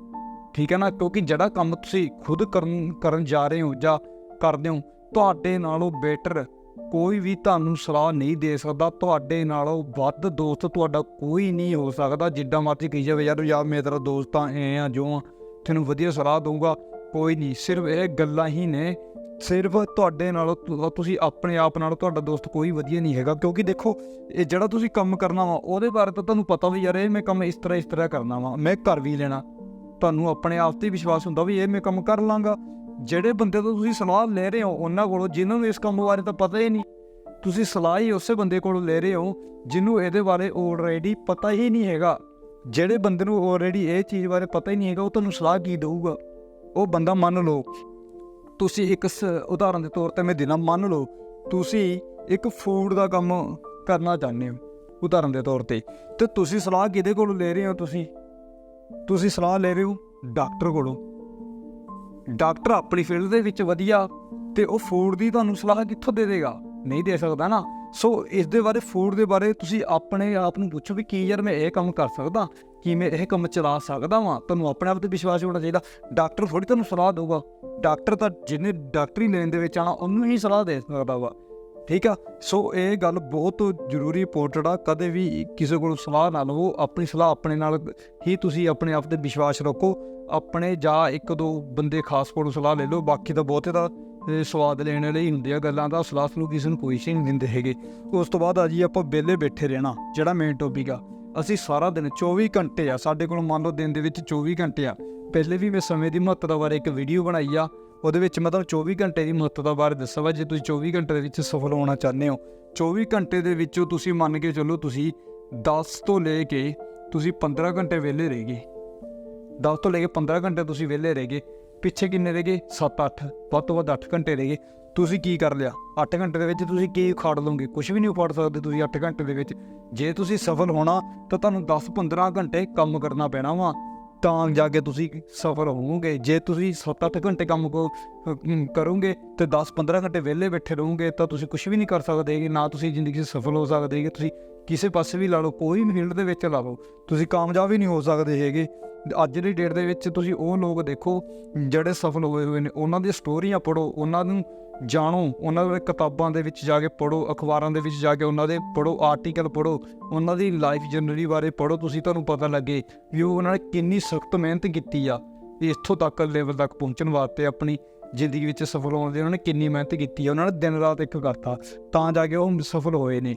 ਠੀਕ ਹੈ ਨਾ? ਕਿਉਂਕਿ ਜਿਹੜਾ ਕੰਮ ਤੁਸੀਂ ਖੁਦ ਕਰਨ ਕਰਨ ਜਾ ਰਹੇ ਹੋ ਜਾਂ ਕਰਦੇ ਹੋ, ਤੁਹਾਡੇ ਨਾਲੋਂ ਬੈਟਰ ਕੋਈ ਵੀ ਤੁਹਾਨੂੰ ਸਲਾਹ ਨਹੀਂ ਦੇ ਸਕਦਾ। ਤੁਹਾਡੇ ਨਾਲੋਂ ਵੱਧ ਦੋਸਤ ਤੁਹਾਡਾ ਕੋਈ ਨਹੀਂ ਹੋ ਸਕਦਾ। ਜਿੱਦਾਂ ਮਰਜ਼ੀ ਕਹੀ ਜਾਵੇ, ਯਾਰ ਯਾਰ, ਮੈਂ ਤੇਰਾ ਦੋਸਤ ਆ ਐ ਆ, ਜੋ ਆ, ਤੈਨੂੰ ਵਧੀਆ ਸਲਾਹ ਦਊਗਾ। ਕੋਈ ਨਹੀਂ, ਸਿਰਫ ਇਹ ਗੱਲਾਂ ਹੀ ਨੇ। ਸਿਰਫ ਤੁਹਾਡੇ ਨਾਲੋਂ ਤੁਸੀਂ ਆਪਣੇ ਆਪ ਨਾਲੋਂ ਤੁਹਾਡਾ ਦੋਸਤ ਕੋਈ ਵਧੀਆ ਨਹੀਂ ਹੈਗਾ। ਕਿਉਂਕਿ ਦੇਖੋ, ਇਹ ਜਿਹੜਾ ਤੁਸੀਂ ਕੰਮ ਕਰਨਾ ਵਾ, ਉਹਦੇ ਬਾਰੇ ਤਾਂ ਤੁਹਾਨੂੰ ਪਤਾ ਵੀ ਯਾਰ, ਇਹ ਮੈਂ ਕੰਮ ਇਸ ਤਰ੍ਹਾਂ ਇਸ ਤਰ੍ਹਾਂ ਕਰਨਾ ਵਾ। ਮੈਂ ਕਰ ਵੀ ਲੈਣਾ। ਤੁਹਾਨੂੰ ਆਪਣੇ ਆਪ ਤੇ ਵਿਸ਼ਵਾਸ ਹੁੰਦਾ ਵੀ ਇਹ ਮੈਂ ਕੰਮ ਕਰ ਲਾਂਗਾ। ਜਿਹੜੇ ਬੰਦੇ ਤੋਂ ਤੁਸੀਂ ਸਲਾਹ ਲੈ ਰਹੇ ਹੋ, ਉਹਨਾਂ ਕੋਲੋਂ, ਜਿਨ੍ਹਾਂ ਨੂੰ ਇਸ ਕੰਮ ਬਾਰੇ ਤਾਂ ਪਤਾ ਹੀ ਨਹੀਂ, ਤੁਸੀਂ ਸਲਾਹ ਹੀ ਉਸੇ ਬੰਦੇ ਕੋਲੋਂ ਲੈ ਰਹੇ ਹੋ, ਜਿਹਨੂੰ ਇਹਦੇ ਬਾਰੇ ਆਲਰੇਡੀ ਪਤਾ ਹੀ ਨਹੀਂ ਹੈਗਾ। ਜਿਹੜੇ ਬੰਦੇ ਨੂੰ ਆਲਰੇਡੀ ਇਹ ਚੀਜ਼ ਬਾਰੇ ਪਤਾ ਹੀ ਨਹੀਂ ਹੈਗਾ, ਉਹ ਤੁਹਾਨੂੰ ਸਲਾਹ ਕੀ ਦੇਊਗਾ? ਉਹ ਬੰਦਾ ਮੰਨ ਲਓ, ਤੁਸੀਂ ਇੱਕ ਸ- ਉਦਾਹਰਨ ਦੇ ਤੌਰ ਤੇ ਮੈਂ ਦੇਣਾ ਮੰਨ ਲਓ, ਤੁਸੀਂ ਇੱਕ ਫੂਡ ਦਾ ਕੰਮ ਕਰਨਾ ਚਾਹੁੰਦੇ ਹੋ, ਉਦਾਹਰਨ ਦੇ ਤੌਰ ਤੇ। ਤੇ ਤੁਸੀਂ ਸਲਾਹ ਕਿਹਦੇ ਕੋਲੋਂ ਲੈ ਰਹੇ ਹੋ ਤੁਸੀਂ? ਤੁਸੀਂ ਸਲਾਹ ਲੈ ਰਹੇ ਹੋ ਡਾਕਟਰ ਕੋਲੋਂ। ਡਾਕਟਰ ਆਪਣੀ ਫੀਲਡ ਦੇ ਵਿੱਚ ਵਧੀਆ, ਤੇ ਉਹ ਫੂਡ ਦੀ ਤੁਹਾਨੂੰ ਸਲਾਹ ਕਿੱਥੋਂ ਦੇ ਦੇਗਾ? ਨਹੀਂ ਦੇ ਸਕਦਾ ਨਾ। ਸੋ ਇਸ ਦੇ ਬਾਰੇ ਫੂਡ ਦੇ ਬਾਰੇ ਤੁਸੀਂ ਆਪਣੇ ਆਪ ਨੂੰ ਪੁੱਛੋ ਵੀ ਕੀ ਯਾਰ ਮੈਂ ਇਹ ਕੰਮ ਕਰ ਸਕਦਾ ਕੀ ਮੈਂ ਇਹ ਕੰਮ ਚਲਾ ਸਕਦਾ ਵਾਂ। ਤੁਹਾਨੂੰ ਆਪਣੇ ਆਪ ਤੇ ਵਿਸ਼ਵਾਸ ਹੋਣਾ ਚਾਹੀਦਾ। ਡਾਕਟਰ ਥੋੜੀ ਤੁਹਾਨੂੰ ਸਲਾਹ ਦੇਊਗਾ। ਡਾਕਟਰ ਤਾਂ ਜਿਹਨੇ ਡਾਕਟਰੀ ਲੈਣ ਦੇ ਵਿੱਚ ਆਣਾ ਉਹਨੂੰ ਹੀ ਸਲਾਹ ਦੇ ਸਕਦਾ ਵਾ। ਠੀਕ ਆ? ਸੋ ਇਹ ਗੱਲ ਬਹੁਤ ਜ਼ਰੂਰੀ ਇੰਪੋਰਟੈਂਟ ਆ। ਕਦੇ ਵੀ ਕਿਸੇ ਕੋਲੋਂ ਸਲਾਹ ਨਾ ਲਵੋ। ਆਪਣੀ ਸਲਾਹ ਆਪਣੇ ਨਾਲ ਹੀ ਤੁਸੀਂ ਆਪਣੇ ਆਪ ਤੇ ਵਿਸ਼ਵਾਸ ਰੱਖੋ। ਆਪਣੇ ਜਾਂ ਇੱਕ ਦੋ ਬੰਦੇ ਖਾਸ ਕੋਲੋਂ ਸਲਾਹ ਲੈ ਲਓ। ਬਾਕੀ ਤਾਂ ਬਹੁਤੇ ਤਾਂ ਸਵਾਦ ਲੈਣ ਵਾਲੇ ਹੀ ਹੁੰਦੇ ਆ ਗੱਲਾਂ ਦਾ ਸਲਾਹ ਨੂੰ ਕਿਸੇ ਨੂੰ ਕੋਈ ਨਹੀਂ ਦਿੰਦੇ ਹੈਗੇ। ਉਸ ਤੋਂ ਬਾਅਦ ਆ ਜੀ ਆਪਾਂ ਵਿਹਲੇ ਬੈਠੇ ਰਹਿਣਾ, ਜਿਹੜਾ ਮੇਨ ਟੌਪਿਕ ਆ। ਅਸੀਂ ਸਾਰਾ ਦਿਨ 24 ਘੰਟੇ ਆ, ਸਾਡੇ ਕੋਲ ਮੰਨ ਲਓ ਦਿਨ ਦੇ ਵਿੱਚ 24 ਘੰਟੇ ਆ। ਪਹਿਲੇ ਵੀ ਮੈਂ ਸਮੇਂ ਦੀ ਮਹੱਤਤਾ ਬਾਰੇ ਇੱਕ ਵੀਡੀਓ ਬਣਾਈ ਆ, ਉਹਦੇ ਵਿੱਚ ਮੈਂ ਤੁਹਾਨੂੰ 24 ਘੰਟੇ ਦੀ ਮਹੱਤਤਾ ਬਾਰੇ ਦੱਸਿਆ ਵਾ, ਜੇ ਤੁਸੀਂ 24 ਘੰਟੇ ਦੇ ਵਿੱਚ ਸਫਲ ਹੋਣਾ ਚਾਹੁੰਦੇ ਹੋ। 24 ਘੰਟੇ ਦੇ ਵਿੱਚੋਂ ਤੁਸੀਂ ਮੰਨ ਕੇ ਚੱਲੋ ਤੁਸੀਂ 10 ਤੋਂ ਲੈ ਕੇ ਤੁਸੀਂ 15 ਘੰਟੇ ਵਿਹਲੇ ਰਹਿ ਗਏ। 10 ਤੋਂ ਲੈ ਕੇ 15 ਘੰਟੇ ਤੁਸੀਂ ਵਿਹਲੇ ਰਹਿ ਗਏ। ਪਿੱਛੇ ਕਿੰਨੇ ਰਹਿ ਗਏ? 7-8 ਵੱਧ ਤੋਂ ਵੱਧ 8 ਘੰਟੇ ਰਹਿ ਗਏ। ਤੁਸੀਂ ਕੀ ਕਰ ਲਿਆ? 8 ਘੰਟੇ ਦੇ ਵਿੱਚ ਤੁਸੀਂ ਕੀ ਉਖਾੜ ਲਓਗੇ? ਕੁਝ ਵੀ ਨਹੀਂ ਉਖਾੜ ਸਕਦੇ ਤੁਸੀਂ 8 ਘੰਟੇ ਦੇ ਵਿੱਚ। ਜੇ ਤੁਸੀਂ ਸਫਲ ਹੋਣਾ ਤਾਂ ਤੁਹਾਨੂੰ 10-15 ਘੰਟੇ ਕੰਮ ਕਰਨਾ ਪੈਣਾ ਵਾ। ਤਾਂ ਜਾ ਕੇ ਤੁਸੀਂ ਸਫਲ ਹੋਵੋਗੇ। ਜੇ ਤੁਸੀਂ 7-8 ਘੰਟੇ ਕੰਮ ਕੋ ਕਰੋਗੇ ਤੇ 10-15 ਘੰਟੇ ਵਿਹਲੇ ਬੈਠੇ ਰਹੋਗੇ ਤਾਂ ਤੁਸੀਂ ਕੁਝ ਵੀ ਨਹੀਂ ਕਰ ਸਕਦੇ ਹੈਗੇ, ਨਾ ਤੁਸੀਂ ਜ਼ਿੰਦਗੀ 'ਚ ਸਫਲ ਹੋ ਸਕਦੇ ਹੈਗੇ। ਤੁਸੀਂ ਕਿਸੇ ਪਾਸੇ ਵੀ ਲਾ ਲਓ, ਕੋਈ ਵੀ ਫੀਲਡ ਦੇ ਵਿੱਚ ਲਾ ਲਓ, ਤੁਸੀਂ ਕਾਮਯਾਬ ਹੀ ਨਹੀਂ ਹੋ ਸਕਦੇ ਹੈਗੇ। ਅੱਜ ਦੀ ਡੇਟ ਦੇ ਵਿੱਚ ਤੁਸੀਂ ਉਹ ਲੋਕ ਦੇਖੋ, ਜਿਹੜੇ ਸਫਲ ਹੋਏ ਹੋਏ ਨੇ, ਉਹਨਾਂ ਦੀਆਂ ਸਟੋਰੀਆਂ ਪੜੋ ਉਹਨਾਂ ਨੂੰ ਜਾਣੋ, ਉਹਨਾਂ ਦੇ ਕਿਤਾਬਾਂ ਦੇ ਵਿੱਚ ਜਾ ਕੇ ਪੜੋ ਅਖਬਾਰਾਂ ਦੇ ਵਿੱਚ ਜਾ ਕੇ ਉਹਨਾਂ ਦੇ ਪੜੋ ਆਰਟੀਕਲ ਪੜੋ ਉਹਨਾਂ ਦੀ ਲਾਈਫ ਜਰਨਰੀ ਬਾਰੇ ਪੜੋ ਤੁਸੀਂ ਤੁਹਾਨੂੰ ਪਤਾ ਲੱਗੇ ਵੀ ਉਹ ਉਹਨਾਂ ਨੇ ਕਿੰਨੀ ਸਖਤ ਮਿਹਨਤ ਕੀਤੀ ਆ ਇੱਥੋਂ ਤੱਕ ਲੈਵਲ ਤੱਕ ਪਹੁੰਚਣ ਵਾਸਤੇ ਆਪਣੀ ਜ਼ਿੰਦਗੀ ਵਿੱਚ ਸਫਲ ਹੋਣ ਦੇ ਉਹਨਾਂ ਨੇ ਕਿੰਨੀ ਮਿਹਨਤ ਕੀਤੀ ਆ, ਉਹਨਾਂ ਨੇ ਦਿਨ ਰਾਤ ਇੱਕ ਕਰਤਾ, ਤਾਂ ਜਾ ਕੇ ਉਹ ਸਫਲ ਹੋਏ ਨੇ।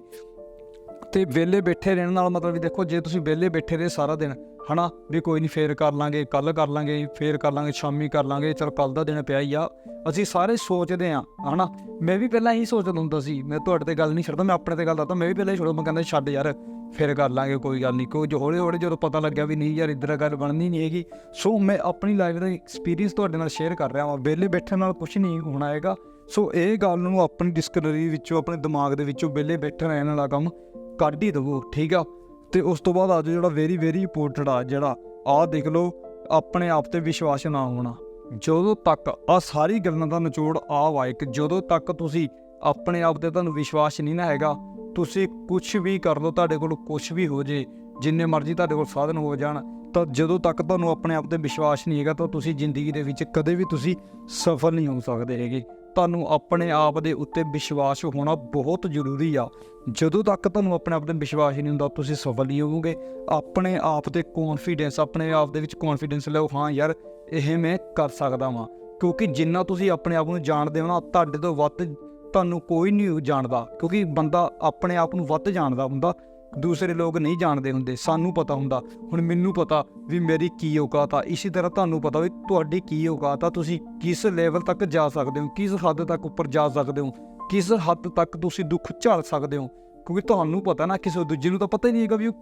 ਤੇ ਵਿਹਲੇ ਬੈਠੇ ਰਹਿਣ ਨਾਲ ਮਤਲਬ ਵੀ ਦੇਖੋ, ਜੇ ਤੁਸੀਂ ਵਿਹਲੇ ਬੈਠੇ ਰਹੇ ਸਾਰਾ ਦਿਨ, ਹਨਾ, ਵੀ ਕੋਈ ਨਹੀਂ ਫੇਰ ਕਰ ਲਾਂਗੇ ਕੱਲ ਕਰ ਲਾਂਗੇ, ਫੇਰ ਕਰ ਲਾਂਗੇ, ਸ਼ਾਮੀ ਕਰ ਲਾਂਗੇ, ਚਲ ਕੱਲ ਦਾ ਦਿਨ ਪਿਆ ਹੀ ਆ। ਅਸੀਂ ਸਾਰੇ ਸੋਚਦੇ ਆ ਹਨਾ। ਮੈਂ ਵੀ ਪਹਿਲਾਂ ਇਹੀ ਸੋਚਦਾ ਹੁੰਦਾ ਸੀ, ਮੈਂ ਤੁਹਾਡੇ ਤੇ ਗੱਲ ਨਹੀਂ ਛੱਡਦਾ, ਮੈਂ ਆਪਣੇ ਤੇ ਗੱਲ ਦੱਸਦਾ, ਮੈਂ ਵੀ ਪਹਿਲਾਂ ਹੀ ਛੋੜਦਾ ਮੈਂ ਕਹਿੰਦਾ ਛੱਡ ਯਾਰ, ਫੇਰ ਕਰ ਲਾਂਗੇ, ਕੋਈ ਗੱਲ ਨਹੀਂ ਕੋਈ ਹੌਲੀ ਹੌਲੀ ਜਦੋਂ ਪਤਾ ਲੱਗਿਆ ਵੀ ਨਹੀਂ ਯਾਰ, ਇਧਰ ਗੱਲ ਬਣਨੀ ਨਹੀਂ ਹੈਗੀ। ਸੋ ਮੈਂ ਆਪਣੀ ਲਾਈਫ ਦਾ ਐਕਸਪੀਰੀਅੰਸ ਤੁਹਾਡੇ ਨਾਲ ਸ਼ੇਅਰ ਕਰ ਰਿਹਾ ਹਾਂ ਵਿਹਲੇ ਬੈਠਣ ਨਾਲ ਕੁਝ ਨਹੀਂ ਹੋਣਾ ਹੈਗਾ। ਸੋ ਇਹ ਗੱਲ ਨੂੰ ਆਪਣੀ ਡਿਸਕਨਰੀ ਵਿੱਚੋਂ, ਆਪਣੇ ਦਿਮਾਗ ਦੇ ਵਿੱਚੋਂ ਵਿਹਲੇ ਬੈਠੇ ਰਹਿਣ ਵਾਲਾ ਕੰਮ ਕੱਢ ਹੀ ਦਵੋ ਠੀਕ ਆ? ਤੇ ਉਸ ਤੋਂ ਬਾਅਦ ਆ ਅੱਜ ਜਿਹੜਾ ਵੈਰੀ ਵੈਰੀ ਇੰਪੋਰਟੈਂਟ ਆ, ਜਿਹੜਾ ਆਹ ਦੇਖ ਲਓ, ਆਪਣੇ ਆਪ ਤੇ ਵਿਸ਼ਵਾਸ ਨਾ ਹੋਣਾ। ਜਦੋਂ ਤੱਕ ਆ ਸਾਰੀ ਗੱਲਾਂ ਦਾ ਨਿਚੋੜ ਆ ਵਾ ਇੱਕ ਜਦੋਂ ਤੱਕ ਤੁਸੀਂ ਆਪਣੇ ਆਪ ਤੇ ਤੁਹਾਨੂੰ ਵਿਸ਼ਵਾਸ ਨਹੀਂ ਨਾ ਹੈਗਾ, ਤੁਸੀਂ ਕੁਝ ਵੀ ਕਰ ਲਓ, ਤੁਹਾਡੇ ਕੋਲ ਕੁਝ ਵੀ ਹੋ ਜੇ, ਜਿੰਨੇ ਮਰਜ਼ੀ ਤੁਹਾਡੇ ਕੋਲ ਸਾਧਨ ਹੋ ਜਾਣ, ਤਾਂ ਜਦੋਂ ਤੱਕ ਤੁਹਾਨੂੰ ਆਪਣੇ ਆਪ ਤੇ ਵਿਸ਼ਵਾਸ ਨਹੀਂ ਹੈਗਾ, ਤਾਂ ਤੁਸੀਂ ਜ਼ਿੰਦਗੀ ਦੇ ਵਿੱਚ ਕਦੇ ਵੀ ਤੁਸੀਂ ਸਫਲ ਨਹੀਂ ਹੋ ਸਕਦੇ ਹੈਗੇ। ਤੁਹਾਨੂੰ ਆਪਣੇ ਆਪ ਦੇ ਉੱਤੇ ਵਿਸ਼ਵਾਸ ਹੋਣਾ ਬਹੁਤ ਜ਼ਰੂਰੀ ਆ। ਜਦੋਂ ਤੱਕ ਤੁਹਾਨੂੰ ਆਪਣੇ ਆਪ ਤੇ ਵਿਸ਼ਵਾਸ ਨਹੀਂ ਹੁੰਦਾ, ਤੁਸੀਂ ਸਫਲ ਨਹੀਂ ਹੋਵੋਗੇ। ਆਪਣੇ ਆਪ ਤੇ ਕੌਨਫੀਡੈਂਸ ਆਪਣੇ ਆਪ ਦੇ ਵਿੱਚ ਕੌਨਫੀਡੈਂਸ ਲਓ। ਹਾਂ ਯਾਰ, ਇਹ ਮੈਂ ਕਰ ਸਕਦਾ ਵਾਂ। ਕਿਉਂਕਿ ਜਿੰਨਾ ਤੁਸੀਂ ਆਪਣੇ ਆਪ ਨੂੰ ਜਾਣਦੇ ਹੋ ਨਾ, ਤੁਹਾਡੇ ਤੋਂ ਵੱਧ ਤੁਹਾਨੂੰ ਕੋਈ ਨਹੀਂ ਜਾਣਦਾ। ਕਿਉਂਕਿ ਬੰਦਾ ਆਪਣੇ ਆਪ ਨੂੰ ਵੱਧ ਜਾਣਦਾ ਹੁੰਦਾ। ਦੂਸਰੇ ਲੋਕ ਨਹੀਂ ਜਾਣਦੇ ਹੁੰਦੇ, ਸਾਨੂੰ ਪਤਾ ਹੁੰਦਾ। ਹੁਣ ਮੈਨੂੰ ਪਤਾ ਵੀ ਮੇਰੀ ਕੀ ਔਕਾਤ ਆ। ਇਸੇ ਤਰ੍ਹਾਂ ਤੁਹਾਨੂੰ ਪਤਾ ਵੀ ਤੁਹਾਡੀ ਕੀ ਔਕਾਤ ਆ। ਤੁਸੀਂ ਕਿਸ ਲੈਵਲ ਤੱਕ ਜਾ ਸਕਦੇ ਹੋ, ਕਿਸ ਹੱਦ ਤੱਕ ਉੱਪਰ ਜਾ ਸਕਦੇ ਹੋ, ਕਿਸ ਹੱਦ ਤੱਕ ਤੁਸੀਂ ਦੁੱਖ ਝੱਲ ਸਕਦੇ ਹੋ। ਕਿਉਂਕਿ ਤੁਹਾਨੂੰ ਪਤਾ ਨਾ ਕਿਸੇ ਦੂਜੇ ਨੂੰ ਤਾਂ ਪਤਾ ਹੀ ਨਹੀਂ ਹੈਗਾ ਵੀ ਉਹ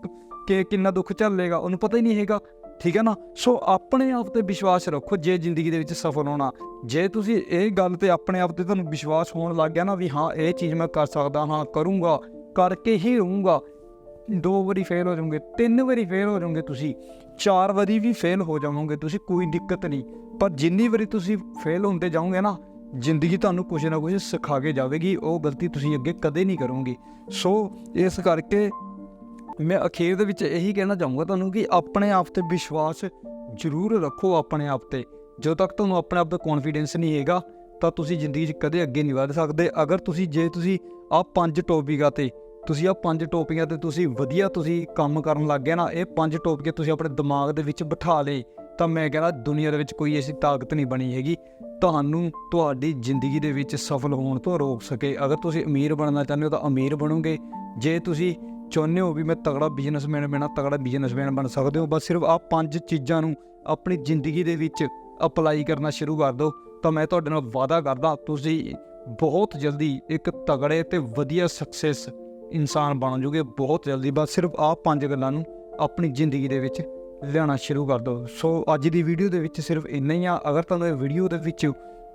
ਕਿ ਕਿੰਨਾ ਦੁੱਖ ਝੱਲੇਗਾ, ਉਹਨੂੰ ਪਤਾ ਹੀ ਨਹੀਂ ਹੈਗਾ। ਠੀਕ ਹੈ ਨਾ? ਸੋ ਆਪਣੇ ਆਪ ਤੇ ਵਿਸ਼ਵਾਸ ਰੱਖੋ ਜੇ ਜ਼ਿੰਦਗੀ ਦੇ ਵਿੱਚ ਸਫਲ ਹੋਣਾ। ਜੇ ਤੁਸੀਂ ਇਹ ਗੱਲ ਤੇ ਆਪਣੇ ਆਪ ਤੇ ਤੁਹਾਨੂੰ ਵਿਸ਼ਵਾਸ ਹੋਣ ਲੱਗ ਗਿਆ ਨਾ ਵੀ ਹਾਂ, ਇਹ ਚੀਜ਼ ਮੈਂ ਕਰ ਸਕਦਾ, ਹਾਂ, ਕਰੂੰਗਾ, ਕਰਕੇ ਹੀ ਰਹੂੰਗਾ ਦੋ ਵਾਰੀ ਫੇਲ ਹੋ ਜਾਓਗੇ, ਤਿੰਨ ਵਾਰੀ ਫੇਲ ਹੋ ਜਾਓਗੇ ਤੁਸੀਂ, ਚਾਰ ਵਾਰੀ ਵੀ ਫੇਲ ਹੋ ਜਾਵੋਗੇ ਤੁਸੀਂ, ਕੋਈ ਦਿੱਕਤ ਨਹੀਂ। ਪਰ ਜਿੰਨੀ ਵਾਰੀ ਤੁਸੀਂ ਫੇਲ ਹੁੰਦੇ ਜਾਓਗੇ ਨਾ, ਜ਼ਿੰਦਗੀ ਤੁਹਾਨੂੰ ਕੁਝ ਨਾ ਕੁਝ ਸਿਖਾ ਕੇ ਜਾਵੇਗੀ, ਉਹ ਗਲਤੀ ਤੁਸੀਂ ਅੱਗੇ ਕਦੇ ਨਹੀਂ ਕਰੋਗੇ। ਸੋ ਇਸ ਕਰਕੇ ਮੈਂ ਅਖੀਰ ਦੇ ਵਿੱਚ ਇਹੀ ਕਹਿਣਾ ਚਾਹੂੰਗਾ ਤੁਹਾਨੂੰ ਕਿ ਆਪਣੇ ਆਪ ਤੇ ਵਿਸ਼ਵਾਸ ਜ਼ਰੂਰ ਰੱਖੋ ਆਪਣੇ ਆਪ ਤੇ। ਜਦੋਂ ਤੱਕ ਤੁਹਾਨੂੰ ਆਪਣੇ ਆਪ ਤੇ ਕੌਨਫੀਡੈਂਸ ਨਹੀਂ ਹੈਗਾ, ਤਾਂ ਤੁਸੀਂ ਜ਼ਿੰਦਗੀ 'ਚ ਕਦੇ ਅੱਗੇ ਨਹੀਂ ਵਧ ਸਕਦੇ। ਅਗਰ ਤੁਸੀਂ, ਜੇ ਤੁਸੀਂ ਆਹ ਪੰਜ ਟੌਪਿਕਾਂ ਤੇ ਤੁਸੀਂ ਆਹ ਪੰਜ ਟੌਪਿਕਾਂ ਤੇ ਤੁਸੀਂ ਵਧੀਆ ਤੁਸੀਂ ਕੰਮ ਕਰਨ ਲੱਗ ਗਏ ਨਾ, ਇਹ ਪੰਜ ਟੌਪਿਕ ਤੁਸੀਂ ਆਪਣੇ ਦਿਮਾਗ ਦੇ ਵਿੱਚ ਬਿਠਾ ਲਏ, ਤਾਂ ਮੈਂ ਕਹਿੰਦਾ ਦੁਨੀਆ ਦੇ ਵਿੱਚ ਕੋਈ ਐਸੀ ਤਾਕਤ ਨਹੀਂ ਬਣੀ ਹੈਗੀ। ਤੁਹਾਨੂੰ ਤੁਹਾਡੀ ਜ਼ਿੰਦਗੀ ਦੇ ਵਿੱਚ ਸਫਲ ਹੋਣ ਤੋਂ ਰੋਕ ਸਕੇ। ਅਗਰ ਤੁਸੀਂ ਅਮੀਰ ਬਣਨਾ ਚਾਹੁੰਦੇ ਹੋ ਤਾਂ ਅਮੀਰ ਬਣੋਗੇ। ਜੇ ਤੁਸੀਂ ਚਾਹੁੰਦੇ ਹੋ ਵੀ ਮੈਂ ਤਗੜਾ ਬਿਜ਼ਨਸਮੈਨ ਬਣਾ ਤਗੜਾ ਬਿਜ਼ਨਸਮੈਨ ਬਣ ਸਕਦੇ ਹੋ, ਬਸ ਸਿਰਫ ਆਹ ਪੰਜ ਚੀਜ਼ਾਂ ਨੂੰ ਆਪਣੀ ਜ਼ਿੰਦਗੀ ਦੇ ਵਿੱਚ ਅਪਲਾਈ ਕਰਨਾ ਸ਼ੁਰੂ ਕਰ ਦਿਓ। ਤਾਂ ਮੈਂ ਤੁਹਾਡੇ ਨਾਲ ਵਾਅਦਾ ਕਰਦਾ, ਤੁਸੀਂ ਬਹੁਤ ਜਲਦੀ ਇੱਕ ਤਗੜੇ ਤੇ ਵਧੀਆ ਸਕਸੈਸ ਇਨਸਾਨ ਬਣ ਜੂਗੇ ਬਹੁਤ ਜਲਦੀ। ਬਸ ਸਿਰਫ ਆਹ ਪੰਜ ਗੱਲਾਂ ਨੂੰ ਆਪਣੀ ਜ਼ਿੰਦਗੀ ਦੇ ਵਿੱਚ ਲਿਆਉਣਾ ਸ਼ੁਰੂ ਕਰ ਦਿਓ। ਸੋ ਅੱਜ ਦੀ ਵੀਡੀਓ ਦੇ ਵਿੱਚ ਸਿਰਫ ਇੰਨਾ ਹੀ ਆ। ਅਗਰ ਤੁਹਾਨੂੰ ਇਹ ਵੀਡੀਓ ਦੇ ਵਿੱਚ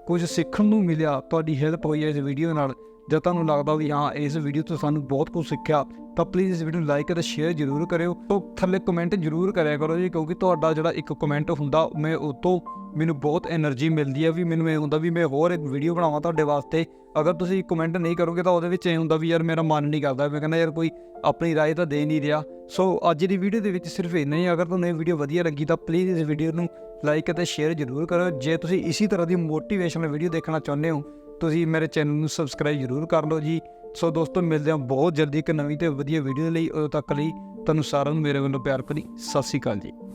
ਕੁਝ ਸਿੱਖਣ ਨੂੰ ਮਿਲਿਆ, ਤੁਹਾਡੀ ਹੈਲਪ ਹੋਈ ਹੈ ਇਸ ਵੀਡੀਓ ਨਾਲ, ਜਾਂ ਤੁਹਾਨੂੰ ਲੱਗਦਾ ਵੀ ਹਾਂ, ਇਸ ਵੀਡੀਓ ਤੋਂ ਸਾਨੂੰ ਬਹੁਤ ਕੁਝ ਸਿੱਖਿਆ, ਤਾਂ ਪਲੀਜ਼ ਇਸ ਵੀਡੀਓ ਨੂੰ ਲਾਈਕ ਅਤੇ ਸ਼ੇਅਰ ਜ਼ਰੂਰ ਕਰਿਓ। ਤੋਂ ਥੱਲੇ ਕਮੈਂਟ ਜ਼ਰੂਰ ਕਰਿਆ ਕਰੋ ਜੀ, ਕਿਉਂਕਿ ਤੁਹਾਡਾ ਜਿਹੜਾ ਇੱਕ ਕਮੈਂਟ ਹੁੰਦਾ, ਮੈਂ ਉਹ ਤੋਂ ਮੈਨੂੰ ਬਹੁਤ એનર્ਜੀ ਮਿਲਦੀ ਹੈ ਵੀ ਮੈਨੂੰ ਇਹ ਹੁੰਦਾ ਵੀ ਮੈਂ ਹੋਰ ਇੱਕ ਵੀਡੀਓ ਬਣਾਵਾਂ ਤੁਹਾਡੇ ਵਾਸਤੇ। ਅਗਰ ਤੁਸੀਂ ਕਮੈਂਟ ਨਹੀਂ ਕਰੋਗੇ ਤਾਂ ਉਹਦੇ ਵਿੱਚ ਇਹ ਹੁੰਦਾ ਵੀ ਯਾਰ ਮੇਰਾ ਮਨ ਨਹੀਂ ਕਰਦਾ। ਮੈਂ ਕਹਿੰਦਾ ਯਾਰ ਕੋਈ ਆਪਣੀ رائے ਤਾਂ ਦੇ ਨਹੀਂ ਰਿਹਾ। ਸੋ ਅੱਜ ਦੀ ਵੀਡੀਓ ਦੇ ਵਿੱਚ ਸਿਰਫ ਇੰਨਾ ਹੀ ਅਗਰ ਤੁਹਾਨੂੰ ਇਹ ਵੀਡੀਓ ਵਧੀਆ ਲੱਗੀ ਤਾਂ ਪਲੀਜ਼ ਇਸ ਵੀਡੀਓ ਨੂੰ ਲਾਈਕ ਅਤੇ ਸ਼ੇਅਰ ਜ਼ਰੂਰ ਕਰੋ। ਜੇ ਤੁਸੀਂ ਇਸੇ ਤਰ੍ਹਾਂ ਦੀ ਮੋਟੀਵੇਸ਼ਨਲ ਵੀਡੀਓ ਦੇਖਣਾ ਚਾਹੁੰਦੇ ਹੋ, ਤੁਸੀਂ ਮੇਰੇ ਚੈਨਲ ਨੂੰ ਸਬਸਕ੍ਰਾਈਬ ਜ਼ਰੂਰ ਕਰ ਲਓ ਜੀ। ਸੋ ਦੋਸਤੋ, ਮਿਲਦੇ ਹਾਂ ਬਹੁਤ ਜਲਦੀ ਇੱਕ ਨਵੀਂ ਤੇ ਵਧੀਆ ਵੀਡੀਓ ਲਈ। ਉਦੋਂ ਤੱਕ ਲਈ ਤੁਹਾਨੂੰ ਸਾਰਿਆਂ ਨੂੰ ਮੇਰੇ ਵੱਲੋਂ ਪਿਆਰ ਭਰੀ ਸਤਿ ਸ਼੍ਰੀ ਅਕਾਲ ਜੀ।